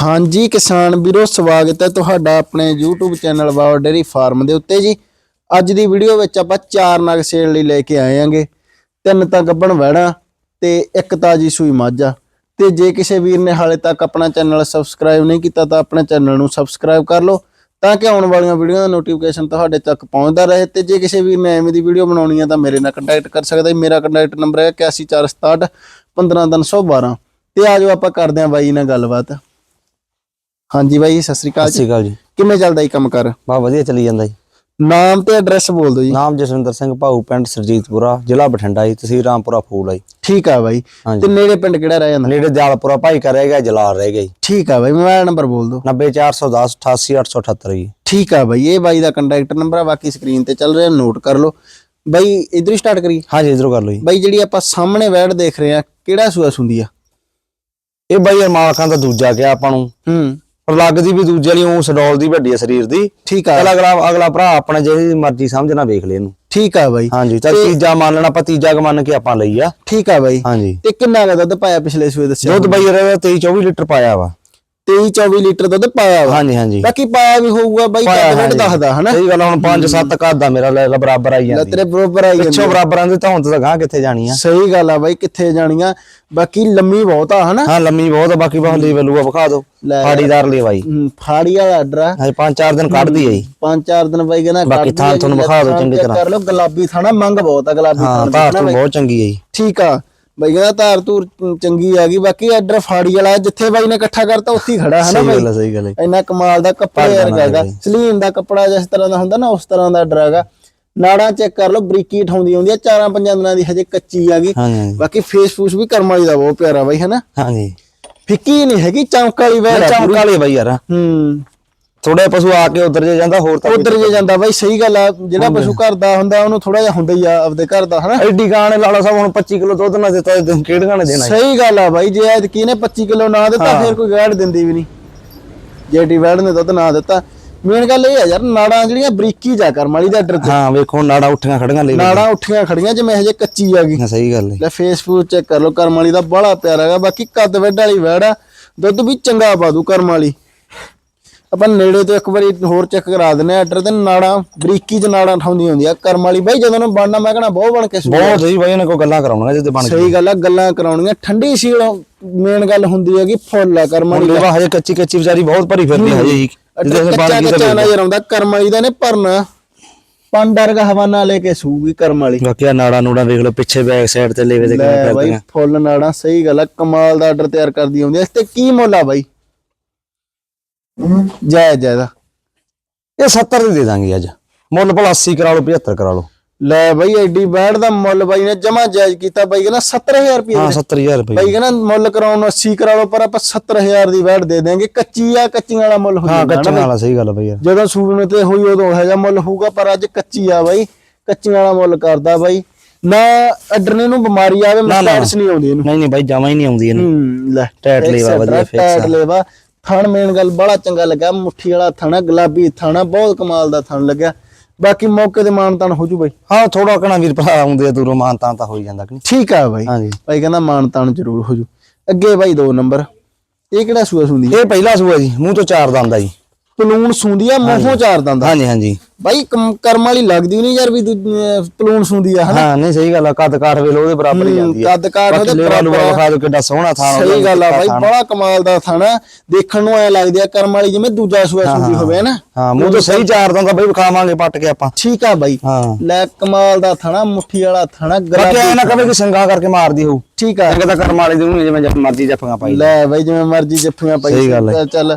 ਹਾਂਜੀ ਕਿਸਾਨ ਵੀਰੋ, ਸਵਾਗਤ ਹੈ ਤੁਹਾਡਾ ਆਪਣੇ YouTube channel wow dairy farm ਦੇ ਉੱਤੇ ਜੀ। ਅੱਜ ਦੀ ਵੀਡੀਓ ਵਿੱਚ ਆਪਾਂ ਚਾਰ ਨਗ ਸੇਲ ਲਈ ਲੈ ਕੇ ਆਏ ਆਂਗੇ। ਤਿੰਨ ਤਾਂ ਗੱਬਣ ਵਹਿਣਾ ਤੇ ਇੱਕ ਤਾਜੀ ਸੂਈ ਮਾਝਾ। ਤੇ ਜੇ ਕਿਸੇ ਵੀਰ ਨੇ ਹਾਲੇ ਤੱਕ ਆਪਣਾ ਚੈਨਲ ਸਬਸਕ੍ਰਾਈਬ ਨਹੀਂ ਕੀਤਾ ਤਾਂ ਆਪਣੇ ਚੈਨਲ ਨੂੰ ਸਬਸਕ੍ਰਾਈਬ ਕਰ ਲਓ, ਤਾਂ ਕਿ ਆਉਣ ਵਾਲੀਆਂ ਵੀਡੀਓ ਦਾ ਨੋਟੀਫਿਕੇਸ਼ਨ ਤੁਹਾਡੇ ਤੱਕ ਪਹੁੰਚਦਾ ਰਹੇ। ਤੇ ਜੇ ਕਿਸੇ ਵੀਰ ਨੇ ਐਵੇਂ ਦੀ ਵੀਡੀਓ ਬਣਾਉਣੀ ਹੈ ਤਾਂ ਮੇਰੇ ਨਾਲ ਕੰਟੈਕਟ ਕਰ ਸਕਦਾ ਹੈ ਮੇਰਾ ਕੰਟੈਕਟ ਨੰਬਰ ਹੈ 8146 15312 ਤੇ ਆਜੋ ਆਪਾਂ ਕਰਦੇ ਹਾਂ ਬਾਈ ਨਾਲ ਗੱਲਬਾਤ। ਹਾਂਜੀ ਬਾਈ ਸਤਿ ਸ੍ਰੀ ਅਕਾਲ ਸਤਿ ਸ਼੍ਰੀ ਅਕਾਲ ਜੀ। ਕਿਵੇਂ ਚੱਲਦਾ ਜੀ ਕੰਮ ਕਰ? ਬਾ ਵਧੀਆ ਚੱਲੀ ਜਾਂਦਾ ਜੀ। ਨਾਮ ਤੇ ਐਡਰੈਸ ਬੋਲ ਦਿਓ ਜੀ। ਨਾਮ ਜਸਵਿੰਦਰ ਸਿੰਘ ਭਾਊ ਪਿੰਡ ਸਰਜੀਤਪੁਰਾ ਜ਼ਿਲ੍ਹਾ ਬਠਿੰਡਾ ਜੀ। ਤਹਿਸੀਲ ਰਾਮਪੁਰਾ ਫੂਲ ਆ ਜੀ। ਠੀਕ ਆ ਬਾਈ। ਹਾਂਜੀ। ਤੇ ਨੇੜੇ ਪਿੰਡ ਕਿਹੜਾ ਰਹਿ ਜਾਂਦਾ? ਨੇੜੇ ਦਿਆਲਪੁਰਾ ਭਾਈ ਕਾ ਰਹਿ ਗਿਆ ਜਲਾਲ ਰਹਿ ਗਿਆ ਜੀ। ਠੀਕ ਆ ਬਾਈ ਮੋਬਾਈਲ ਨੰਬਰ ਬੋਲ ਦਿਓ। 90410 88878 ਜੀ। ਠੀਕ ਆ ਬਾਈ ਇਹ ਬਾਈ ਦਾ ਕੰਟੈਕਟ ਨੰਬਰ ਆ ਬਾਕੀ ਸਕਰੀਨ ਤੇ ਚੱਲ ਰਿਹਾ ਨੋਟ ਕਰ ਲਓ। ਬਾਈ ਇਧਰ ਹੀ ਸਟਾਰਟ ਕਰੀ ਹਾਂਜੀ ਇਧਰੋਂ ਕਰ ਲਓ ਜੀ। ਬਾਈ ਜਿਹੜੀ ਆਪਾਂ ਸਾਹਮਣੇ ਵੈੜ ਦੇਖ ਰਹੇ ਆ ਕਿਹੜਾ ਸੂਆ ਸੁੰਦੀ ਆ? ਇਹ ਬਾਈ ਯਾਰ ਮਾਲਕਾਂ ਦਾ ਦੂਜਾ ਗਿਆ ਆਪਾਂ ਨੂੰ। ਹੂੰ। ਪਰ ਲੱਗਦੀ ਵੀ ਦੂਜੇ ਵਾਲੀ ਉਹ ਸਡੌਲ ਦੀ ਵੱਡੀ ਆ ਸਰੀਰ ਦੀ। ਠੀਕ ਆ। ਚੱਲ ਅਗਲਾ ਅਗਲਾ ਭਰਾ ਆਪਣਾ ਜਿਹੜੀ ਮਰਜ਼ੀ ਸਮਝਣਾ ਵੇਖ ਲੈ ਇਹਨੂੰ। ਠੀਕ ਆ ਬਾਈ। ਹਾਂਜੀ ਚੱਲ ਤੀਜਾ ਮੰਨ ਲੈਣਾ ਆਪਾਂ ਤੀਜਾ ਕ ਮੰਨ ਕੇ ਆਪਾਂ ਲਈ ਆ। ਠੀਕ ਆ ਬਾਈ। ਹਾਂਜੀ। ਤੇ ਕਿੰਨਾ ਕੁ ਦੁੱਧ ਪਾਇਆ ਪਿਛਲੇ ਸੂਏ ਦੱਸਿਆ ਦੁੱਧ ਬਾਈ ਇਹਦਾ 23 24 ਲੀਟਰ ਪਾਇਆ ਵਾ। 23 24 ਲੀਟਰ ਦੁੱਧ ਪਾਇਆ ਵਾ। ਹਾਂਜੀ ਹਾਂਜੀ। ਬਾਕੀ ਪਾਇਆ ਵੀ ਹੋਊਗਾ ਬਾਈ ਪਾਇਆ ਕੱਦ ਹਾਂਜੀ। ਦੱਸਦਾ ਹਨਾ? ਸਹੀ ਗੱਲ ਆ, ਹੁਣ 5 7 ਘਰ ਦਾ ਮੇਰਾ ਲੈ ਲਾ ਬਰਾਬਰ ਆਈ ਲੈ ਜਾਂਦੀ। ਤੇਰੇ ਬਰੋਬਰ ਆਈ ਜਾਂਦੀ ਪਿੱਛੋਂ ਬਰਾਬਰਾਂ ਦੇ ਤਾਂ ਹੁਣ ਤਾਂ ਗਾਂ ਕਿੱਥੇ ਜਾਣੀ ਆ ਸਹੀ ਗੱਲ ਆ ਬਾਈ ਕਿੱਥੇ ਜਾਣੀਆਂ? ਬਾਕੀ ਲੰਮੀ ਬਹੁਤ ਆ ਹਨਾ? ਹਾਂ ਲੰਮੀ ਬਹੁਤ ਆ ਬਾਕੀ ਬਾਹ ਲੀਵ ਲੂਆ ਵਿਖਾ ਦਿਓ। ਲੈ। ਫਾੜੀਦਾਰ ਲਈ ਬਾਈ। ਹਮ, ਫਾੜੀ ਵਾਲਾ ਆਰਡਰ ਆ। ਹਜੇ 5-4 ਦਿਨ ਕੱਢਦੀ ਆ ਜੀ। ਪੰਜ ਚਾਰ ਦਿਨ ਬਾਈ ਕਹਿੰਦਾ ਬਾਕੀ ਥਾਂ ਤੁਹਾਨੂੰ ਜੀ, ਵਿਖਾ ਦਿਓ ਥਾਂ ਚੰਗੀ check ਤਰ੍ਹਾਂ। ਕਰ ਲਓ ਗੁਲਾਬੀ ਥਾਣਾ ਮੰਗ ਬਹੁਤ ਆ ਗੁਲਾਬੀ ਹਾਂ ਥਾਣ ਧਾਰ ਦੀ ਤੋਂ ਨਾ ਬਾਈ। ਬਹੁਤ ਚੰਗੀ ਆ ਜੀ। ਠੀਕ ਆ। ਬਾਈ ਕਹਿੰਦਾ ਧਾਰ ਧੂਰ ਚੰਗੀ ਆ ਗਈ ਬਾਕੀ ਆਰਡਰ ਫਾੜੀ ਵਾਲਾ ਜਿੱਥੇ ਬਾਈ ਨੇ ਇਕੱਠਾ ਕਰਤਾ ਉੱਥੇ ਹੀ ਖੜਾ ਹਨਾ ਸਹੀ ਬਾਈ? ਗੱਲ ਆ ਸਹੀ ਗੱਲ ਆ ਇੰਨਾ ਕਮਾਲ ਦਾ ਕੱਪੜਾ ਯਾਰ ਹੈਗਾ। ਸਲੀਨ ਦਾ ਕੱਪੜਾ ਜਿਸ ਤਰ੍ਹਾਂ ਦਾ ਹੁੰਦਾ ਨਾ ਉਸ ਤਰ੍ਹਾਂ ਦਾ ਆਰਡਰ ਹੈਗਾ। ਨਾੜਾਂ ਚੈੱਕ ਕਰ ਲਓ ਬਰੀਕੀ ਠਾਉਂਦੀ ਆਉਂਦੀ ਆ ਚਾਰਾਂ ਪੰਜਾਂ ਦਿਨਾਂ ਦੀ ਹਜੇ ਕੱਚੀ ਆ ਗਈ। ਹਾਂਜੀ ਹਾਂਜੀ। ਬਾਕੀ ਫੇਸ ਫੂਸ ਵੀ ਕਰਮ ਵਾਲੀ ਦਾ ਬਹੁਤ ਪਿਆਰਾ ਬਾਈ ਹਨਾ ਹਾਂਜੀ। ਫਿੱਕੀ ਨਹੀਂ ਹੈਗੀ ਚਮਕ ਵਾਲੀ ਵੈਰ ਚਮਕ ਵਾਲੀ ਬਾਈ ਯਾਰ। ਹੂੰ। ਥੋੜੇ ਪਸ਼ੂ ਆ ਕੇ ਉਧਰ ਜੇ ਜਾਂਦਾ ਹੋਰ ਤਾਂ ਉਧਰ ਜੇ ਜਾਂਦਾ ਬਾਈ ਸਹੀ ਗੱਲ ਆ ਜਿਹੜਾ ਪਸ਼ੂ ਘਰ ਦਾ ਹੁੰਦਾ ਉਹਨੂੰ ਥੋੜਾ ਜਿਹਾ ਹੁੰਦਾ ਹੀ ਆ ਆਪਦੇ ਘਰ ਦਾ ਹਨਾ? ਐਡੀ ਗਾਣੇ ਲਾਲਾ ਸਾਹਿਬ ਹੁਣ 25 ਕਿਲੋ ਦੁੱਧ ਨਾ ਦਿੱਤਾ ਤੇ ਕਿਹੜੇ ਗਾਣੇ ਦੇਣਾ? ਸਹੀ ਗੱਲ ਆ ਬਾਈ ਜੇ ਐਤ ਕੀ ਨੇ 25 ਕਿਲੋ ਨਾ ਦਿੱਤਾ ਫਿਰ ਕੋਈ ਗਾੜ ਦਿੰਦੀ ਵੀ ਨਹੀਂ। ਜੇ ਡੀ ਵੈੜ ਨੇ ਦੁੱਧ ਨਾ ਦਿੱਤਾ। ਮੇਨ ਗੱਲ ਇਹ ਆ ਯਾਰ ਨਾੜਾਂ ਜਿਹੜੀਆਂ ਬਰੀਕੀ ਜਾ ਕਰਮ ਵਾਲੀ ਦਾ ਆਰਡਰ ਤੇ। ਹਾਂ ਵੇਖੋ ਨਾੜਾ ਉੱਠੀਆਂ ਖੜੀਆਂ ਲੈ ਨਾੜਾਂ ਉੱਠੀਆਂ ਖੜੀਆਂ ਜਿਵੇਂ ਹਜੇ ਕੱਚੀ ਆ ਗਈ। ਹਾਂ ਸਹੀ ਗੱਲ ਹੈ ਲੈ ਫੇਸਬੁੱਕ ਚੈੱਕ ਕਰ ਲਓ ਕਰਮ ਵਾਲੀ ਦਾ ਬੜਾ ਪਿਆਰਾ ਹੈਗਾ ਬਾਕੀ ਕੱਦ ਵੱਡ ਵਾਲੀ ਵੈੜ ਆ ਦੁੱਧ ਵੀ ਚੰਗਾ ਪਾ ਦੂ ਕਰਮ ਵਾਲੀ। ਆਪਾਂ ਨੇੜੇ ਤੋਂ ਇੱਕ ਵਾਰੀ ਹੋਰ ਚੈੱਕ ਕਰਾ ਦਿੰਨੇ ਆ ਆਰਡਰ ਤੇ ਨਾੜਾਂ ਬਰੀਕੀ ਚ ਨਾੜਾਂ ਠਾਉਂਦੀਆਂ ਹੁੰਦੀਆਂ ਕਰਮ ਵਾਲੀ। ਬਾਈ ਜਦੋਂ ਨੂੰ ਬਣਨਾ ਮੈਂ ਕਹਣਾ ਬਹੁਤ ਬਣ ਕੇ ਸੂ ਬਹੁਤ ਸਹੀ ਬਾਈ ਨੇ ਕੋਈ ਗੱਲਾਂ ਕਰਾਉਣੀਆਂ ਜਿੱਦੇ ਬਣ ਸਹੀ ਗੱਲ ਆ ਗੱਲਾਂ ਕਰਾਉਣੀਆਂ। ਠੰਡੀ ਸੀਲ ਮੇਨ ਗੱਲ ਹੁੰਦੀ ਹੈ ਕਿ ਫੁੱਲ ਆ ਕਰਮ ਵਾਲੀ ਲੇਵਾ ਹਜੇ ਕੱਚੀ ਕੱਚੀ ਵਿਚਾਰੀ ਬਹੁਤ ਭਰੀ ਫਿਰਦੀ ਹਜੇ ਹੀ। ਜਿੱਦੇ ਬਣ ਕੱਚਾ ਗਈ ਕੱਚਾ ਨਜ਼ਰ ਆਉਂਦਾ ਕਰਮ ਵਾਲੀ ਦਾ ਨੇ ਭਰਨਾ। ਪੰਡਰ ਦਾ ਹਵਾਨਾ ਲੈ ਕੇ ਸੂਗੀ ਕਰਮ ਵਾਲੀ। ਬਾਕੀ ਆ ਨਾੜਾ ਨੂੜਾ ਵੇਖ ਲਓ ਪਿੱਛੇ ਬੈਕ ਸਾਈਡ ਤੇ ਲੇਵੇ ਦੇ ਕਿਵੇਂ ਲੈ ਬਾਈ ਫਿਰਦੀਆਂ। ਫੁੱਲ ਨਾੜਾਂ ਸਹੀ ਗੱਲ ਆ ਕਮਾਲ ਦਾ ਆਰਡਰ ਤਿਆਰ ਕਰਦੀ ਆਉਂਦੀ ਆ। ਇਸ ਤੇ ਕੀ ਮੁੱਲ ਆ ਬਾਈ? ਜੈ ਜੈ ਦਾ ਇਹ 70 ਦੇ ਦੇ ਦਾਂਗੇ ਅੱਜ। ਮੁੱਲ ਭਲਾ 80 ਕਰਾ ਲਓ 75 ਕਰਾ ਲਓ। ਲੈ ਬਾਈ ਐਡੀ ਬੈੜ ਦਾ ਮੁੱਲ ਬਾਈ ਨੇ ਜਮਾ ਜਾਇਜ਼ ਕੀਤਾ। ਬਾਈ ਕਹਿੰਦਾ 70000 ਰੁਪਏ ਹਾਂ 70000 ਰੁਪਏ। ਬਾਈ ਕਹਿੰਦਾ ਮੁੱਲ ਕਰਾਉਣ ਨੂੰ 80 ਕਰਾ ਲਓ ਪਰ ਆਪਾਂ 70000 ਦੀ ਵੈਟ ਦੇ ਦੇਾਂਗੇ ਕੱਚੀ ਆ ਕੱਚੀਆਂ ਵਾਲਾ ਮੁੱਲ ਹੋ ਹਾਂ ਜਾਂਦਾ ਕੱਚਾ ਵਾਲਾ ਸਹੀ ਗੱਲ ਬਈ ਯਾਰ। ਜਦੋਂ ਸੂਬੇ ਤੇ ਹੋਈ ਉਦੋਂ ਜਿਹਾ ਮੁੱਲ ਹੋਊਗਾ ਪਰ ਅੱਜ ਕੱਚੀ ਆ ਬਾਈ। ਕੱਚੀਆਂ ਵਾਲਾ ਮੁੱਲ ਕਰਦਾ ਬਾਈ। ਨਾ ਅਡਰਨੇ ਨੂੰ ਬਿਮਾਰੀ ਆਵੇ ਮਸਟੈਟਸ ਨਹੀਂ ਆਉਂਦੀ ਇਹਨੂੰ। ਨਹੀਂ ਨਹੀਂ ਬਾਈ ਜਮਾ ਹੀ ਨਹੀਂ ਆਉਂਦੀ ਇਹਨੂੰ। ਲੈ ਟੈਟ ਲੇਵਾ ਵਧੀਆ ਫਿਕਸ ਟੈਟ ਲੇਵਾ। ਥਣ ਮੇਨ ਗੱਲ ਬੜਾ ਚੰਗਾ ਲੱਗਾ ਮੁੱਠੀ ਵਾਲਾ ਥਣਾ ਗੁਲਾਬੀ ਥਣਾ ਬਹੁਤ ਕਮਾਲ ਦਾ ਥਣ ਲੱਗਿਆ। ਬਾਕੀ ਮੌਕੇ ਤੇ ਮਾਨਤਾਨ ਹੋ ਜੂ ਬਾਈ। ਹਾਂ ਥੋੜਾ ਕਣਾ ਵੀਰ ਭਰਾ ਆਉਂਦੇ ਆ ਦੂਰੋਂ ਮਾਨ ਤਾਂ ਤਾਂ ਹੋ ਹੀ ਜਾਂਦਾ ਕਿ ਨਹੀਂ? ਠੀਕ ਆ ਬਾਈ। ਹਾਂਜੀ। ਬਾਈ ਕਹਿੰਦਾ ਮਾਨਤਾਨ ਜ਼ਰੂਰ ਹੋ ਜੂ। ਅੱਗੇ ਬਾਈ ਦੋ ਨੰਬਰ। ਇਹ ਕਿਹੜਾ ਸੂਆ ਸੁੰਦੀ? ਇਹ ਪਹਿਲਾ ਸੂਆ ਜੀ ਮੂੰਹ ਤੋਂ ਚਾਰ ਦੰਦ ਆ ਜੀ। ਪਲੂਣ ਸੁੰਦੀ ਆ ਮੂੰਹੋਂ ਚਾਰ ਦੰਦਾ। ਹਾਂਜੀ ਹਾਂਜੀ। ਬਾਈ ਕਰਮ ਵਾਲੀ ਲੱਗਦੀ ਨਹੀਂ ਯਾਰ ਵੀ ਪਲੂਣ ਸੁੰਦੀ ਆ ਹਾਂ ਨਹੀਂ ਸਹੀ ਗੱਲ ਆ। ਕੱਦ ਕਾਰ ਵੇਲੇ ਉਹਦੇ ਬਰਾਬਰ ਹੀ ਜਾਂਦੀ ਆ। ਕੱਦ ਕਾਰ ਉਹਦੇ ਬਰਾਬਰ ਆ। ਵਿਖਾ ਦਿਓ ਕਿੱਡਾ ਸੋਹਣਾ ਥਾਂ ਸਹੀ ਗੱਲ ਆ ਬਾਈ ਥਾਂ। ਬੜਾ ਕਮਾਲ ਦਾ ਥਾਣਾ ਦੇਖਣ ਨੂੰ ਐ ਲੱਗਦੀ ਆ ਕਰਮ ਵਾਲੀ ਜਿਵੇਂ ਦੂਜਾ ਸੂਆ ਸੁੰਦੀ ਹੋਵੇ ਨਾ ਹਾਂ ਮੂੰਹ ਤੋਂ ਸਹੀ ਚਾਰ ਦੰਦ ਬਈ ਵਿਖਾਵਾਂਗੇ ਪੱਟ ਕੇ ਆਪਾਂ। ਠੀਕ ਆ ਬਾਈ। ਹਾਂ। ਲੈ ਕਮਾਲ ਦਾ ਥਾਣਾ ਮੁੱਠੀ ਵਾਲਾ ਥਾਣਾ ਬਾਕੀ ਗਰਾਬੀ ਐ ਨਾ ਕਵੇ ਕਿ ਸੰਗਾ ਕਰਕੇ ਮਾਰਦੀ ਹੋਊ। ਠੀਕ ਆ। ਤਾਂ ਕਰਮ ਵਾਲੇ ਦੀ ਜਿਵੇਂ ਮਰਜ਼ੀ ਜੱਫੀਆਂ ਪਾਈ ਲੈ ਬਾਈ ਜਿਵੇਂ ਮਰਜ਼ੀ ਜੱਫੀਆਂ ਪਾਈ ਸਹੀ ਗੱਲ ਹੈ। ਚੱਲ।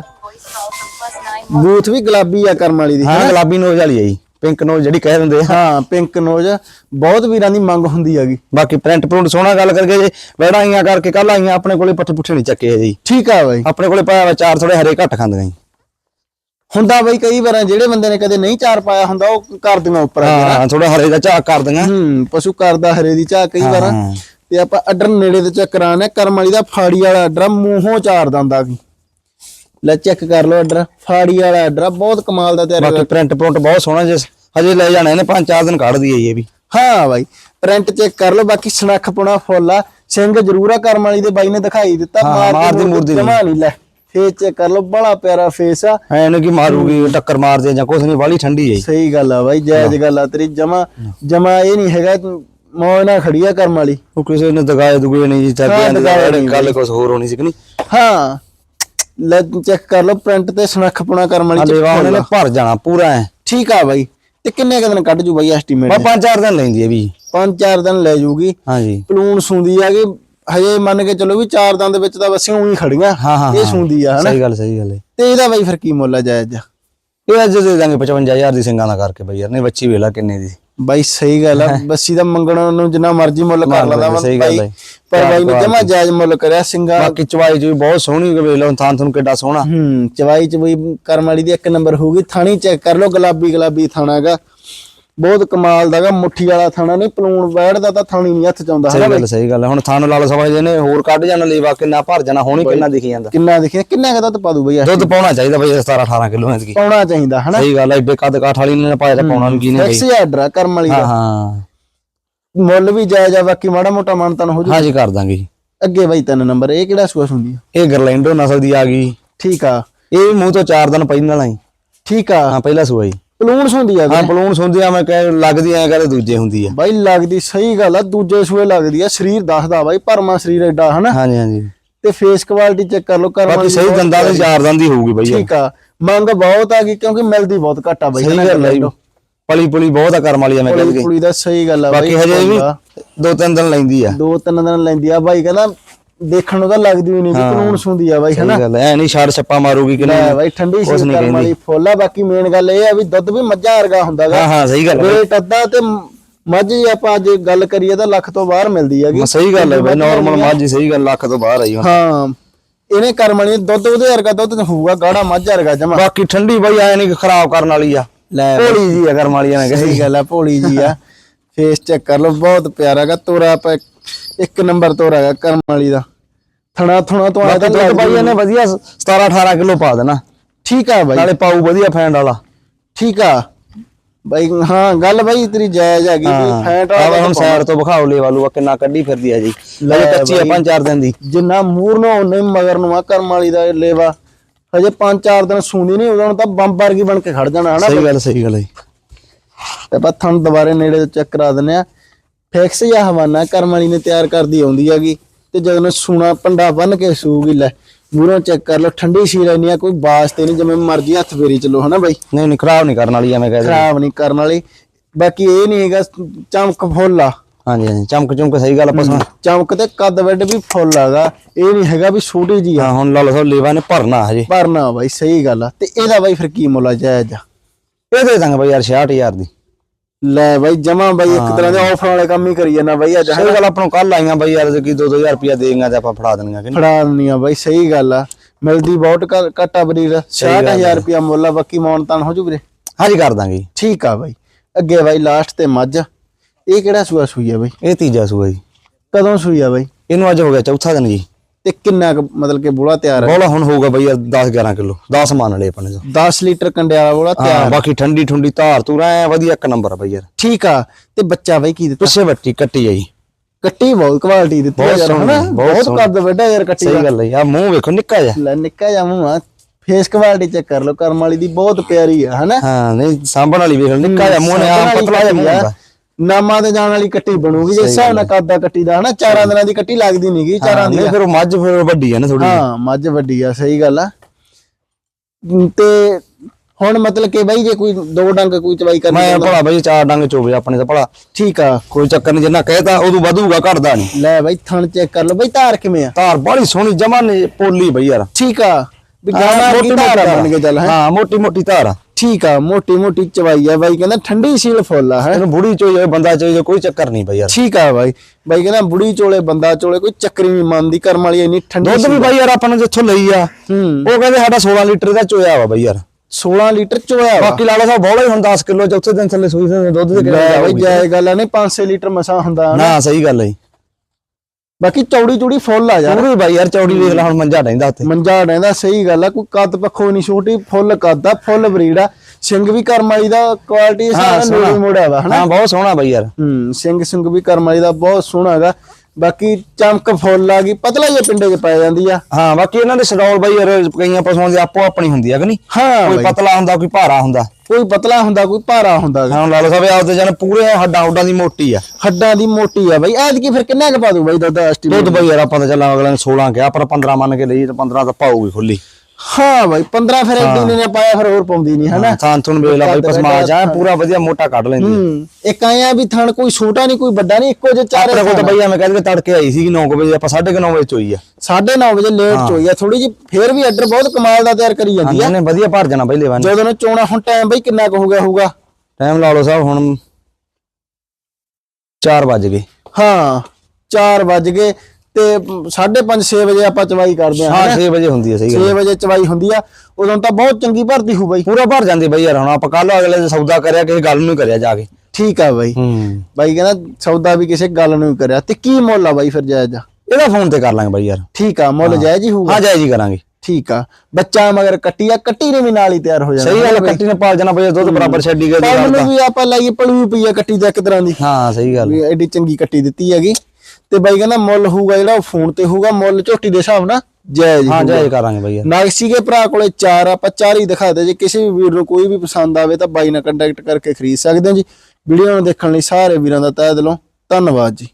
ਬੂਥ ਵੀ ਗੁਲਾਬੀ ਆ ਕਰਮ ਵਾਲੀ ਦੀ ਹਾਂ ਗੁਲਾਬੀ ਨੋਜ਼ ਵਾਲੀ ਆ ਜੀ ਪਿੰਕ ਨੋਜ਼ ਜਿਹੜੀ ਕਹਿ ਦਿੰਦੇ ਆ। ਹਾਂ ਪਿੰਕ ਨੋਜ ਬਹੁਤ ਵੀਰਾਂ ਦੀ ਮੰਗ ਹੁੰਦੀ ਹੈਗੀ। ਬਾਕੀ ਪ੍ਰਿੰਟ ਪ੍ਰਿੰਟ ਸੋਹਣਾ ਗੱਲ ਕਰਕੇ ਜੇ ਵੜਾਈਆਂ ਕਰਕੇ ਕੱਲ ਆਈਆਂ ਆਪਣੇ ਕੋਲੇ ਪੱਠੇ ਪੁੱਠੇ ਨਹੀਂ ਚੱਕੇ ਜੀ। ਠੀਕ ਆ ਬਾਈ। ਆਪਣੇ ਕੋਲੇ ਪਾਇਆ ਵਾ ਚਾਰ ਥੋੜੇ ਹਰੇ ਘੱਟ ਖਾਂਦੀਆਂ ਜੀ। ਹੁੰਦਾ ਬਾਈ ਕਈ ਵਾਰ ਜਿਹੜੇ ਬੰਦੇ ਨੇ ਕਦੇ ਨਹੀਂ ਚਾਰ ਪਾਇਆ ਹੁੰਦਾ ਉਹ ਕਰਦੀਆਂ ਉੱਪਰ ਆ ਕੇ ਨਾ। ਹਾਂ ਥੋੜਾ ਹਰੇ ਦਾ ਝਾਕ ਕਰ ਦਿੰਗਾ ਹੂੰ ਪਸ਼ੂ ਕਰਦਾ ਹਰੇ ਦੀ ਚਾਹ ਕਈ ਵਾਰ। ਹਾਂ। ਤੇ ਆਪਾਂ ਅੱਡਰ ਨੇੜੇ ਤੇ ਚੈੱਕ ਕਰਾਣਾ ਕਰਮ ਵਾਲੀ ਦਾ ਫਾੜੀ ਵਾਲਾ ਅੱਡਰ ਮੂੰਹੋਂ ਚਾਰ ਦੰਦਾ ਕੀ ਲੈ ਚੈੱਕ ਕਰ ਲਓ ਅੱਡਰ ਫਾੜੀ ਵਾਲਾ ਅੱਡਰ ਬਹੁਤ ਕਮਾਲ ਦਾ ਤਿਆਰ ਬਾਕੀ ਪ੍ਰਿੰਟ ਪ੍ਰਿੰਟ ਬਹੁਤ ਸੋਹਣਾ ਜੇ ਹਜੇ ਲੈ ਜਾਣਾ ਇਹਨੇ ਪੰਜ ਚਾਰ ਦਿਨ ਕੱਢ ਦਈਏ ਇਹ ਵੀ। ਹਾਂ ਬਾਈ ਪ੍ਰਿੰਟ ਚੈੱਕ ਕਰ ਲਓ ਬਾਕੀ ਸਨੱਖ ਪੁਣਾ ਫੁੱਲ ਆ। ਸਿੰਘ ਜ਼ਰੂਰ ਆ ਕਰਮ ਵਾਲੀ ਦੇ ਬਾਈ ਨੇ ਦਿਖਾਈ ਦਿੱਤਾ ਮਾਰ ਦੀ ਮੂਰ ਦੀ ਜਮਾ ਨਹੀਂ। ਲੈ ਫੇਸ ਚੈੱਕ ਕਰ ਲਓ ਬੜਾ ਪਿਆਰਾ ਫੇਸ ਆ। ਐ ਨੀ ਕਿ ਮਾਰੂਗੀ ਟੱਕਰ ਮਾਰਦੇ ਜਾਂ ਕੁਛ ਨਹੀਂ ਬਾਲੀ ਠੰਡੀ ਹੈ। ਸਹੀ ਗੱਲ ਆ ਬਾਈ ਜਾਇਜ਼ ਗੱਲ ਆ ਤੇਰੀ ਜਮਾ ਜਮਾ ਇਹ ਨਹੀਂ ਹੈਗਾ ਤੂੰ ਨਾਲ ਖੜੀ ਆ ਕਰਮ ਵਾਲੀ। ਉਹ ਕਿਸੇ ਨੇ ਦਗਾਏ ਦੁਗਏ ਨਹੀਂ ਜੀ ਨਹੀਂ ਗੱਲ ਕੁਛ ਹੋਰ ਹੋਣੀ ਸੀ ਕਿ ਨਹੀਂ। ਹਾਂ। ਲੈ ਚੈੱਕ ਕਰ ਲਓ ਪ੍ਰਿੰਟ ਤੇ ਸੁਨੱਖਪਣਾ ਕਰਮ ਵਾਲੀ ਲੇਵਾ ਉਹਨੇ ਭਰ ਜਾਣਾ ਪੂਰਾ ਐ। ਠੀਕ ਆ ਬਾਈ। ਤੇ ਕਿੰਨੇ ਕੁ ਦਿਨ ਕੱਢ ਜੂ ਬਾਈ ਬਾ ਐਸਟੀਮੇਟ ਪੰਜ ਚਾਰ ਦਿਨ ਲੈਂਦੀ ਹੈ ਵੀ। ਪੰਜ ਚਾਰ ਦਿਨ ਲੈ ਜੂਗੀ। ਹਾਂਜੀ। ਪਲੂਣ ਸੁੰਦੀ ਆ ਕਿ ਹਜੇ ਮੰਨ ਕੇ ਚਲੋ ਵੀ ਚਾਰ ਦੰਦ ਵਿੱਚ ਤਾਂ ਵਸੀਆਂ ਉਹੀ ਖੜੀਆਂ। ਹਾਂ ਹਾਂ ਇਹ। ਸੁੰਦੀ ਆ ਹਨਾ? ਸਹੀ ਗੱਲ ਸਹੀ ਗੱਲ ਹੈ ਤੇ ਇਹਦਾ ਬਾਈ ਫਿਰ ਕੀ ਮੁੱਲ ਆ ਜਾਇਜ਼? ਇਹ ਅੱਜ ਦੇ ਦਾਂਗੇ 55000 ਦੀ ਸਿੰਘਾਂ ਦਾ ਕਰਕੇ ਬਈ ਯਾਰ ਨਹੀਂ ਬੱਚੀ ਵੇਲਾ ਕਿੰਨੇ ਦੀ। ਬਾਈ ਸਹੀ ਗੱਲ ਆ ਬੱਸੀ ਦਾ ਮੰਗਣ ਨੂੰ ਜਿੰਨਾ ਮਰਜ਼ੀ ਮੁੱਲ ਕਰ ਲੈਂਦਾ ਵਾ ਸਹੀ ਗੱਲ ਹੈ। ਪਰ ਬਾਈ ਨੇ ਜਮਾ ਜਾਇਜ਼ ਮੁੱਲ ਕਰਿਆ ਸਿੰਗਾ। ਬਾਕੀ ਚਵਾਈ ਚ ਵੀ ਬਹੁਤ ਸੋਹਣੀ ਵੇਖ ਲਓ ਥਾਂ ਤੁਹਾਨੂੰ ਕਿੱਡਾ ਸੋਹਣਾ। ਹੂੰ ਚਵਾਈ ਚ ਬਈ ਕਰਮ ਵਾਲੀ ਦੀ ਇੱਕ ਨੰਬਰ ਹੋਊਗੀ ਥਾਣੀ ਚੈੱਕ ਕਰ ਲਓ ਗੁਲਾਬੀ ਗੁਲਾਬੀ ਥਾਣਾ ਹੈਗਾ ਬਹੁਤ ਕਮਾਲ ਦਾਗਾ ਮੁੱਠੀ ਵਾਲਾ ਥਾਣਾ ਨਹੀਂ ਪਲੂਣ ਬੈਠਦਾ ਤਾਂ ਥਾਣੀ ਨਹੀਂ ਹੱਥ ਚ ਆਉਂਦਾ ਸਹੀ ਗੱਲ ਸਹੀ ਗੱਲ। ਹੁਣ ਥਾਂ ਨੂੰ ਲਾ ਲਓ ਸਵਾ ਜਿਹਨੇ ਹੋਰ ਕੱਢ ਜਾਣਾ ਲੇਵਾ ਕਿੰਨਾ ਭਰ ਜਾਣਾ ਹੋਣੀ ਕਿੰਨਾ ਦਿਖੀ ਜਾਂਦਾ। ਕਿੰਨਾ ਦੇਖਿਆ ਕਿੰਨਾ ਕਦਾ ਤਾਂ ਪਾ ਦੂ ਬਈ ਦੁੱਧ ਪਾਉਣਾ ਚਾਹੀਦਾ ਬਈ 17 18 ਕਿਲੋ ਐਤਕੀ। ਪਾਉਣਾ ਚਾਹੀਦਾ ਹਨਾ? ਸਹੀ ਗੱਲ ਹੈ ਏਡੇ ਕੱਦ ਕਾਠ ਵਾਲੀ ਨੇ ਪਾਇਆ ਤਾਂ ਪਾਉਣਾ ਨੂੰ ਕੀ ਨਹੀਂ ਫਿਕਸ ਆਰਡਰ ਆ ਕਰਮ ਵਾਲੀ ਦਾ। ਹਾਂ ਮੁੱਲ ਵੀ ਜਾਇਜ਼ ਆ ਬਾਕੀ ਮਾੜਾ ਮੋਟਾ ਮਾਨਤਨ ਹੋ ਜੂ। ਹਾਂਜੀ ਕਰ ਦਾਂਗੇ ਜੀ। ਅੱਗੇ ਬਾਈ ਤਿੰਨ ਨੰਬਰ ਇਹ ਕਿਹੜਾ ਸੂਆ ਹੁੰਦੀ ਆ? ਇਹ ਗਰਲੈਂਡੋ ਨਸਲ ਦੀ ਆ ਗਈ। ਠੀਕ ਆ। ਇਹ ਵੀ ਮੂੰਹ ਤੋਂ 4 ਦਿਨ ਪਹਿਲਾਂ ਹੀ। ਠੀਕ ਆ। ਹਾਂ ਪਹਿਲਾ ਸੂਆ ਜੀ। ਪਲੂਣ ਹੁੰਦੀ ਆ ਹਾਂ ਪਲੂਣ ਸੁੰਦੀ ਆ ਮੈਂ ਕਹੇ ਲੱਗਦੀ ਐ ਕਹਦੇ ਦੂਜੇ ਹੁੰਦੀ ਆ। ਬਾਈ ਲੱਗਦੀ ਸਹੀ ਗੱਲ ਆ ਦੂਜੇ ਸੂਏ ਲੱਗਦੀ ਆ ਸਰੀਰ ਦੱਸਦਾ ਬਾਈ ਭਰਮਾ ਸਰੀਰ ਐਡਾ ਹਨਾ। ਹਾਂਜੀ ਹਾਂਜੀ। ਤੇ ਫੇਸ ਕੁਆਲਿਟੀ ਚੈੱਕ ਕਰ ਲਓ ਕਰਮ ਬਾਕੀ ਸਹੀ ਦੰਦਾਂ ਦੇ ਚਾਰ ਦੰਦ ਹੀ ਹੋਊਗੀ ਬਈ ਠੀਕ ਆ ਮੰਗ ਬਹੁਤ ਆ ਗਈ ਕਿਉਂਕਿ ਮਿਲਦੀ ਬਹੁਤ ਘੱਟ ਆ ਬਾਈ ਸਹੀ ਗੱਲ ਜੀ। ਪਲੀ ਪੁਲੀ ਬਹੁਤ ਆ ਕਰਮ ਵਾਲੀ ਆ ਮੈਂ ਕਹਿੰਦੀ ਕੁੜੀ ਦਾ ਸਹੀ ਗੱਲ ਆ ਬਾਈ ਬਾਕੀ ਹਜੇ ਵੀ ਦੋ ਤਿੰਨ ਦਿਨ ਲੈਂਦੀ ਆ। ਦੋ ਤਿੰਨ ਦਿਨ ਲੈਂਦੀ ਆ ਬਾਈ ਕਹਿੰਦਾ ਦੇਖਣ ਨੂੰ ਤਾਂ ਲੱਗਦੀ ਵੀ ਨਹੀਂ ਵੀ ਕਾਨੂੰਨ ਸੁੰਦੀ ਆ ਬਾਈ ਹਨਾ? ਗੱਲ ਐ ਨਹੀਂ ਛਾੜ ਛੱਪਾ ਮਾਰੂਗੀ ਕਿ ਨਹੀਂ? ਬਾਈ ਠੰਡੀ ਸੀ ਕਰਮ। ਵਾਲੀ ਫੁੱਲ ਆ ਬਾਕੀ ਮੇਨ ਗੱਲ ਇਹ ਆ ਵੀ ਦੁੱਧ ਵੀ ਮੱਝਾਂ ਵਰਗਾ ਹੁੰਦਾਗਾ ਹਾਂ ਹਾਂ ਸਹੀ ਗੱਲ ਹੈ। ਰੇਟ ਅੱਧਾ ਤੇ ਮੱਝ ਜੇ ਆਪਾਂ ਅੱਜ ਗੱਲ ਕਰੀਏ ਤਾਂ ਲੱਖ ਤੋਂ ਬਾਹਰ ਮਿਲਦੀ ਹੈਗੀ ਸਹੀ ਗੱਲ ਹੈ ਬਈ ਨਾਰਮਲ ਮਾਝੀ ਸਹੀ ਗੱਲ ਲੱਖ ਤੋਂ ਬਾਹਰ ਆਈ ਹਾਂ ਇਹਨੇ ਕਰਮ ਵਾਲੀ ਦੁੱਧ ਉਹਦੇ ਵਰਗਾ ਦੁੱਧ ਹੋਊਗਾ ਗਾੜਾ ਮੱਝ ਵਰਗਾ ਜਮਾ। ਬਾਕੀ ਠੰਡੀ ਬਈ ਐ ਨਹੀਂ ਖਰਾਬ ਕਰਨ ਵਾਲੀ ਆ। ਲੈ ਭੋਲੀ ਜੀ ਆ ਕਰਮ ਵਾਲੀ ਨੇ ਸਹੀ ਗੱਲ ਆ ਭੋਲੀ ਜੀ ਆ। ਫੇਸ ਚੈੱਕ ਕਰ ਲਓ ਬਹੁਤ ਪਿਆਰਾ ਹੈਗਾ ਤੋਰਾ ਆਪਾਂ ਇੱਕ ਨੰਬਰ ਤੋਰਾ ਹੈਗਾ ਕਰਮ ਵਾਲੀ ਦਾ। ਥਣਾ ਥਣਾ ਤੋਂ ਆਇਆ ਤਾਂ ਦੁੱਧ ਬਾਈ ਇਹਨੇ ਵਧੀਆ 17 18 ਕਿਲੋ ਪਾ ਦੇਣਾ। ਠੀਕ ਆ ਬਾਈ। ਨਾਲੇ ਪਾਊ ਵਧੀਆ ਫੈਂਡ ਵਾਲਾ। ਠੀਕ ਆ। ਬਾਈ ਹਾਂ ਗੱਲ ਬਾਈ ਤੇਰੀ ਜਾਇਜ਼ ਹੈਗੀ ਵੀ ਫੈਂਟ ਵਾਲਾ ਹੁਣ ਸਾਈਡ ਤੋਂ ਵਿਖਾਓ ਲੈ ਵਾਲੂ ਕਿੰਨਾ ਕੱਢੀ ਫਿਰਦੀ ਆ ਜੀ। ਲੈ ਲੈ ਕੱਚੀ ਆ ਪੰਜ ਚਾਰ ਦਿਨ ਦੀ। ਜਿੰਨਾ ਮੂਰ ਨੂੰ ਉਹਨੇ ਮਗਰ ਨੂੰ ਆ ਕਰਮ ਵਾਲੀ ਦਾ ਲੇਵਾ। ਹਜੇ 5-4 ਦਿਨ ਸੂੰਦੀ ਨਹੀਂ ਉਦੋਂ ਤਾਂ ਬੰਬ ਵਰਗੀ ਬਣ ਕੇ ਖੜ ਜਾਣਾ ਹਨਾ ਸਹੀ ਗੱਲ ਸਹੀ ਗੱਲ ਹੈ। ਤੇ ਤੁਹਾਨੂੰ ਦੁਬਾਰੇ ਨੇੜੇ ਤੋਂ ਚੈੱਕ ਕਰਾ ਦਿੰਨੇ ਆ ਫਿਕਸ ਜਾਂ ਹਵਾਨਾ ਕਰਮ ਵਾਲੀ ਨੇ ਤਿਆਰ ਕਰਦੀ ਆਉਂਦੀ ਹੈਗੀ ਤੇ ਜਦੋਂ ਸੂਣਾ ਪੰਡਾ ਬੰਨ ਕੇ ਸੂਗੀ ਲੈ ਮੂਹਰੋਂ ਚੈੱਕ ਕਰ ਲਓ ਠੰਡੀ ਸੀ ਰਹਿਣੀ ਆ ਕੋਈ ਬਾਸਤੇ ਨਹੀਂ ਜਿਵੇਂ ਮਰਜ਼ੀ ਹੱਥ ਫੇਰੀ ਚੱਲੋ ਹਨਾ ਬਾਈ? ਨਹੀਂ ਨਹੀਂ ਖਰਾਬ ਨਹੀਂ ਕਰਨ ਵਾਲੀ ਐਵੇਂ ਕਹਦੇ ਖਰਾਬ ਨਹੀਂ ਕਰਨ ਵਾਲੀ। ਬਾਕੀ ਇਹ ਨਹੀਂ ਹੈਗਾ ਚਮਕ ਫੁੱਲ ਆ। ਹਾਂਜੀ ਹਾਂਜੀ ਚਮਕ ਚਮਕ ਸਹੀ ਗੱਲ ਆਪਾਂ ਚਮਕ ਤੇ ਕੱਦ ਵੱਡ ਵੀ ਫੁੱਲ ਹੈਗਾ। ਇਹ ਨਹੀਂ ਹੈਗਾ ਵੀ ਛੋਟੀ ਜੀ ਆ। ਹਾਂ ਹੁਣ ਲਾ ਲਓ ਸੋ ਲੇਵਾ ਨੇ ਭਰਨਾ ਹਜੇ। ਭਰਨਾ ਬਾਈ ਸਹੀ ਗੱਲ ਆ। ਤੇ ਇਹਦਾ ਬਾਈ ਫਿਰ ਕੀ ਮੁੱਲ ਆ ਜਾਇਜ਼ ਆ? ਇਹ ਦੇ ਦਾਂਗੇ ਬਈ ਯਾਰ 66000 ਦੀ। ਲੈ ਬਾਈ ਜਮਾ ਬਾਈ ਇੱਕ ਤਰ੍ਹਾਂ ਦੇ ਆਫਰ ਵਾਲੇ ਕੰਮ ਹੀ ਕਰੀ ਜਾਂਦਾ ਬਾਈ ਅੱਜ ਸਹੀ। ਗੱਲ ਆਪਾਂ ਨੂੰ ਕੱਲ ਆਈਆਂ ਬਈ ਯਾਰ ਕੀ 2-2000 ਰੁਪਿਆ ਦੇਂਗਾ ਤੇ ਆਪਾਂ ਫੜਾ ਦੇਣੀਆਂ ਕਿ? ਫੜਾ ਦਿੰਦੀਆਂ ਬਾਈ ਸਹੀ ਗੱਲ ਆ। ਮਿਲਦੀ ਬਹੁਤ ਘੱਟ ਬਰੀਰ 60000 ਰੁਪਿਆ ਮੁੱਲ ਆ ਬਾਕੀ ਮੌਨ ਤਾਨ ਹੋ ਜੂ ਵੀਰੇ। ਹਾਂਜੀ ਕਰ ਦਾਂਗੇ। ਠੀਕ ਆ ਬਾਈ। ਅੱਗੇ ਬਾਈ ਲਾਸਟ ਤੇ ਮੱਝ। ਇਹ ਕਿਹੜਾ ਸੂਆ ਸੂਈ ਆ ਬਾਈ? ਇਹ ਤੀਜਾ ਸੂਆ ਜੀ। ਕਦੋਂ ਸੂਈ ਆ ਬਾਈ? ਇਹਨੂੰ ਅੱਜ ਹੋ ਗਿਆ ਚੌਥਾ ਦਿਨ ਜੀ। ਤੇ ਕਿੰਨਾ ਕੁ ਮਤਲਬ ਕਿ ਬੋਲਾ ਤਿਆਰ ਹੈ? ਬੋਲਾ ਹੁਣ ਹੋਊਗਾ ਬਈ ਯਾਰ 10-11 ਕਿਲੋ 10 ਮੰਨ ਲਏ ਆਪਣੇ ਤੋਂ 10 ਲੀਟਰ ਕੰਡੇ ਵਾਲਾ ਬੋਲਾ ਹਾਂ ਤਿਆਰ ਬਾਕੀ ਠੰਡੀ ਠੁੰਡੀ ਧਾਰ ਤੂਰਾ ਐ ਵਧੀਆ ਇੱਕ ਨੰਬਰ ਆ ਬਈ ਯਾਰ। ਠੀਕ ਆ ਤੇ ਬੱਚਾ ਬਾਈ ਕੀ ਦਿੱਤਾ? ਪਿੱਛੇ ਬੱਟੀ ਕੱਟੀ ਆ ਜੀ। ਕੱਟੀ ਬਹੁਤ ਕੁਆਲਿਟੀ ਦਿੱਤੀ ਯਾਰ ਹਨਾ? ਬਹੁਤ। ਕੱਦ ਵੱਡਾ ਯਾਰ ਕੱਟੀ ਸਹੀ ਗੱਲ ਹੈ ਆ ਮੂੰਹ ਵੇਖੋ ਨਿੱਕਾ ਜਿਹਾ। ਲੈ ਨਿੱਕਾ ਜਿਹਾ ਮੂੰਹ ਆ। ਫੇਸ ਕੁਆਲਿਟੀ ਚੈੱਕ ਕਰ ਲਓ ਕਰਮ ਵਾਲੀ ਦੀ ਬਹੁਤ ਪਿਆਰੀ ਆ ਹਨਾ? ਹਾਂ ਨਹੀਂ ਸਾਂਭਣ ਵਾਲੀ ਵੇਖ ਨਿੱਕਾ ਜਿਹਾ ਮੂੰਹ ਨੇ ਆ ਪਤਲਾ ਜਿਹਾ ਮੂੰਹ ਨਾਮਾਂ ਤੇ ਜਾਣ ਵਾਲੀ ਕੱਟੀ ਬਣੂਗੀ ਜਿਸ ਹਿਸਾਬ ਨਾਲ ਕੱਦ ਦਾ ਕੱਟੀ ਦਾ ਹਨਾ ਚਾਰਾਂ ਦਿਨਾਂ ਦੀ ਕੱਟੀ ਲੱਗਦੀ ਨਹੀਂਗੀ ਚਾਰਾਂ ਦੀ ਫਿਰ ਉਹ ਮੱਝ ਫਿਰ ਵੱਡੀ ਆ ਨਾ ਥੋੜੀ ਹਾਂ ਮੱਝ ਵੱਡੀ ਆ ਸਹੀ ਗੱਲ ਆ। ਤੇ ਹੁਣ ਮਤਲਬ ਕਿ ਬਾਈ ਜੇ ਕੋਈ ਦੋ ਡੰਗ ਕੋਈ ਚਵਾਈ ਕਰਨੀ ਮੈਂ ਭਲਾ ਬਈ ਚਾਰ ਡੰਗ ਚੋਵੇ ਆਪਣੇ ਤਾਂ ਭਲਾ। ਠੀਕ ਆ। ਕੋਈ ਚੱਕਰ ਨਹੀਂ ਜਿੰਨਾ ਕਹਿਤਾ ਉਦੋਂ ਵਧੂਗਾ ਘਟਦਾ ਨਹੀਂ ਲੈ ਬਾਈ ਥਣ ਚੈੱਕ ਕਰ ਲਓ। ਬਾਈ ਧਾਰ ਕਿਵੇਂ ਆ? ਧਾਰ ਬੜੀ ਸੋਹਣੀ ਜਮਾ ਨੇ ਪੋਲੀ ਬਈ ਯਾਰ। ਠੀਕ ਆ। ਵੀ ਗਾਣਾ ਮੋਟੀ ਧਾਰ ਬਣ ਕੇ ਚੱਲ ਹੈ? ਹਾਂ ਮੋਟੀ ਮੋਟੀ ਧਾਰ ਆ। ਠੀਕ ਆ ਮੋਟੀ ਮੋਟੀ ਚਵਾਈ ਆ ਬਾਈ ਕਹਿੰਦਾ ਠੰਡੀ ਸੀਲ ਫੁੱਲ ਆ ਹੈ। ਇਹਨੂੰ ਬੁੜੀ ਚੋਈ ਹੋਏ ਬੰਦਾ ਚੋਈ ਹੋਏ, ਕੋਈ ਚੱਕਰ ਨਹੀਂ ਬਈ ਯਾਰ। ਠੀਕ ਆ ਬਾਈ ਬਾਈ ਕਹਿੰਦਾ ਬੁੜੀ ਚੋਲੇ ਬੰਦਾ ਚੋਲੇ ਕੋਈ ਚੱਕਰੀ ਨਹੀਂ ਮੰਨਦੀ ਕਰਮ ਵਾਲੀ ਇੰਨੀ ਠੰਡੀ ਦੁੱਧ ਵੀ ਬਈ ਯਾਰ ਆਪਾਂ ਨੇ ਜਿੱਥੋਂ ਲਈ ਆ। ਹੂੰ। ਉਹ ਕਹਿੰਦੇ ਸਾਡਾ 16 ਲੀਟਰ ਦਾ ਚੋਇਆ ਵਾ ਬਈ ਯਾਰ। 16 ਲੀਟਰ ਚੋਇਆ ਵਾ। ਬਾਕੀ ਲਾਲਾ ਸਾਹਿਬ ਬੋਲਾ ਹੀ ਹੁਣ 10 ਕਿਲੋ ਚੌਥੇ ਦਿਨ ਥੱਲੇ ਸੂਈ ਦੇ ਦੁੱਧ ਦੇ ਲੈ ਕਿੰਨੇ ਬਾਈ ਜਾਏ ਗੱਲ ਆ ਨਹੀਂ 5-6 ਲੀਟਰ ਮਸਾ ਹੁੰਦਾ। ਨਾ ਸਹੀ ਗੱਲ ਹੈ ਜੀ। ਬਾਕੀ ਚੌੜੀ ਚੌੜੀ ਫੁੱਲ ਆ ਯਾਰ। ਪੂਰੀ ਬਾਈ ਯਾਰ ਚੌੜੀ ਵੇਖ ਲੈ ਹੁਣ ਮੰਜਾ ਰਹਿੰਦਾ ਉੱਥੇ। ਮੰਜਾ ਰਹਿੰਦਾ ਸਹੀ ਗੱਲ ਆ ਕੋਈ ਕੱਦ ਪੱਖੋਂ ਨਹੀਂ ਛੋਟੀ ਫੁੱਲ ਕੱਦ ਆ ਫੁੱਲ ਬਰੀਡ ਆ। ਸਿੰਘ ਵੀ ਕਰਮ ਵਾਲੀ ਦਾ ਕੁਆਲਿਟੀ ਸਾਰਾ। ਲੋੜੀ ਮੋੜਿਆ ਵਾ ਹਨਾ? ਹਾਂ ਬਹੁਤ ਸੋਹਣਾ ਬਈ ਯਾਰ। ਹੂੰ ਸਿੰਘ ਸਿੰਘ ਵੀ ਕਰਮ ਵਾਲੀ ਦਾ ਬਹੁਤ ਸੋਹਣਾ ਹੈਗਾ। ਬਾਕੀ ਚਮਕ ਫੁੱਲ ਆ ਗਈ ਪਤਲਾ ਜਿਹਾ ਪਿੰਡੇ 'ਚ ਪੈ ਜਾਂਦੀ ਆ। ਹਾਂ ਬਾਕੀ ਇਹਨਾਂ ਦੇ ਸਡੌਲ ਬਾਈ ਯਾਰ ਕਈਆਂ ਪਸ਼ੂਆਂ ਦੀ ਆਪੋ ਆਪਣੀ ਹੁੰਦੀ ਆ ਕਿ ਨਹੀਂ? ਹਾਂ ਕੋਈ ਪਤਲਾ ਹੁੰਦਾ ਕੋਈ ਭਾਰਾ ਹੁੰਦਾ। ਕੋਈ ਪਤਲਾ ਹੁੰਦਾ ਕੋਈ ਭਾਰਾ ਹੁੰਦਾ ਗਾ। ਹਾਂ ਲਾ ਲਓ ਸਾਹਿਬ ਆਪਦੇ ਜਨ ਪੂਰੇ ਹੱਡਾਂ ਹੁੱਡਾਂ ਦੀ ਮੋਟੀ ਆ। ਹੱਡਾਂ ਦੀ ਮੋਟੀ ਆ ਬਾਈ ਐਤਕੀ ਫਿਰ ਕਿੰਨਾ ਕੁ ਪਾ ਦੂ ਬਾਈ ਦੁੱਧ ਐਸਟੀਮੇਟ ਦੁੱਧ ਬਾਈ ਯਾਰ ਆਪਾਂ ਤਾਂ ਚੱਲਾਂ ਅਗਲੇ ਨੇ 16 ਕਿਹਾ ਪਰ 15 ਮੰਨ ਕੇ ਲਈ ਤੇ 15 ਤਾਂ ਪਾਊਗੀ ਖੁੱਲੀ ਹਾਂ ਬਾਈ 15 ਫਿਰ ਐਡੀ ਨੇ ਪਾਇਆ ਫਿਰ ਹੋਰ ਪਾਉਂਦੀ ਨਹੀਂ ਹਨਾ? ਥਾਂ ਥੁਣ ਵੇਖ ਲਾ ਬਾਈ ਪਸਮਾ ਜਾ ਪੂਰਾ ਵਧੀਆ ਮੋਟਾ ਕੱਢ ਲੈਂਦੀ। ਹੂੰ ਇੱਕ ਆਇਆ ਵੀ ਥਣ ਕੋਈ ਛੋਟਾ ਨਹੀਂ ਕੋਈ ਵੱਡਾ ਨਹੀਂ ਇੱਕੋ ਜਿਹੇ ਚਾਰੇ ਆਪਣੇ ਕੋਲ ਤਾਂ ਬਾਈ ਐਵੇਂ ਕਹਿੰਦੇ ਤੜਕੇ ਆਈ ਸੀ 9 ਵਜੇ ਆਪਾਂ 9:30 ਵਜੇ ਚੋਈ ਆ। 9:30 ਵਜੇ ਲੇਟ ਚੋਈ ਆ। ਥੋੜੀ ਜੀ ਫੇਰ ਵੀ ਆਰਡਰ ਬਹੁਤ ਕਮਾਲ ਦਾ ਤਿਆਰ ਕਰੀ ਜਾਂਦੀ ਆ। ਇਹਨੇ ਵਧੀਆ ਭਰ ਜਾਣਾ ਪਹਿਲੇ ਵਾਰ। ਜਦੋਂ ਨੂੰ ਚੋਣਾ ਹੁਣ ਟਾਈਮ ਬਈ ਕਿੰਨਾ ਕੁ ਹੋ ਗਿਆ ਹੋਊਗਾ? ਟਾਈਮ ਲਾ ਲਓ ਸਾਹਿਬ ਹੁਣ 4 ਵਜ ਗਏ। ਹਾਂ 4 ਵੱਜ ਗਏ ਤੇ 5:30 6 ਵਜੇ ਆਪਾਂ ਚਵਾਈ ਕਰਦੇ ਹਾਂ 6 ਵਜੇ ਹੁੰਦੀ ਹੈ ਸਹੀ ਗੱਲ 6 ਵਜੇ ਚਵਾਈ ਹੁੰਦੀ ਆ। ਉਦੋਂ ਤਾਂ ਬਹੁਤ ਚੰਗੀ ਭਰਤੀ ਹੋ ਬਾਈ। ਪੂਰਾ ਭਰ ਜਾਂਦੀ ਬਾਈ ਯਾਰ ਹੁਣ ਆਪਾਂ ਕੱਲ ਅਗਲੇ ਦਿਨ ਸੌਦਾ ਕਰਿਆ ਕਿਸੇ ਗੱਲ ਨੂੰ ਕਰਿਆ ਜਾ ਕੇ। ਠੀਕ ਆ ਬਾਈ। ਬਾਈ ਕਹਿੰਦਾ ਸੌਦਾ ਵੀ ਕਿਸੇ ਗੱਲ ਨੂੰ ਕਰਿਆ। ਤੇ ਕੀ ਮੁੱਲ ਆ ਬਾਈ ਫਿਰ ਜਾਇਜ਼? ਆ ਇਹਦਾ ਫੋਨ ਤੇ ਕਰ ਲਾਂਗੇ ਬਾਈ ਯਾਰ। ਠੀਕ ਆ ਮੁੱਲ ਜਾਇਜ਼ ਹੀ ਹੋਊਗਾ। ਹਾਂ ਜਾਇਜ਼ ਹੀ ਕਰਾਂਗੇ। ਠੀਕ ਆ ਬੱਚਾ ਮਗਰ ਕੱਟੀ ਆ ਕੱਟੀ ਨੇ ਵੀ ਨਾਲ ਹੀ ਤਿਆਰ ਹੋ ਜਾਣਾ। ਸਹੀ ਗੱਲ ਕੱਟੀ ਨੇ ਪਾਲ ਜਾਣਾ ਬਈ ਦੁੱਧ ਬਰਾਬਰ ਛੱਡੀ ਗਈ ਮੈਨੂੰ ਵੀ ਆਪਾਂ ਲਾਈਏ ਪਲੂ ਪਈ ਆ ਕੱਟੀ ਦਾ ਇੱਕ ਤਰ੍ਹਾਂ ਦੀ। ਹਾਂ ਸਹੀ ਗੱਲ ਵੀ ਐਡੀ ਚੰਗੀ ਕੱਟੀ ਦਿੱਤੀ ਹੈਗੀ। ਤੇ ਬਾਈ ਕਹਿੰਦਾ ਮੁੱਲ ਹੋਊਗਾ ਜਿਹੜਾ ਉਹ ਫੋਨ ਤੇ ਹੋਊਗਾ ਮੁੱਲ ਝੋਟੀ ਦੇ ਹਿਸਾਬ ਨਾਲ ਜਾਇਜ਼ ਹੀ। ਜਾਇਜ਼ ਕਰਾਂਗੇ ਬਾਈ ਯਾਰ। ਨਾਗਸੀ ਕੇ ਭਰਾ ਕੋਲੇ ਚਾਰ ਆਪਾਂ ਚਾਰ ਹੀ ਦਿਖਾ ਦੇ। ਜੇ ਕਿਸੇ ਵੀ ਵੀਰ ਨੂੰ ਕੋਈ ਵੀ ਪਸੰਦ ਆਵੇ ਤਾਂ ਬਾਈ ਨਾਲ ਕੰਟੈਕਟ ਕਰਕੇ ਖਰੀਦ ਸਕਦੇ ਹੋ ਜੀ। ਵੀਡੀਓ ਨੂੰ ਦੇਖਣ ਲਈ ਸਾਰੇ ਵੀਰਾਂ ਦਾ ਤਹਿ ਦਿਲੋਂ ਧੰਨਵਾਦ ਜੀ।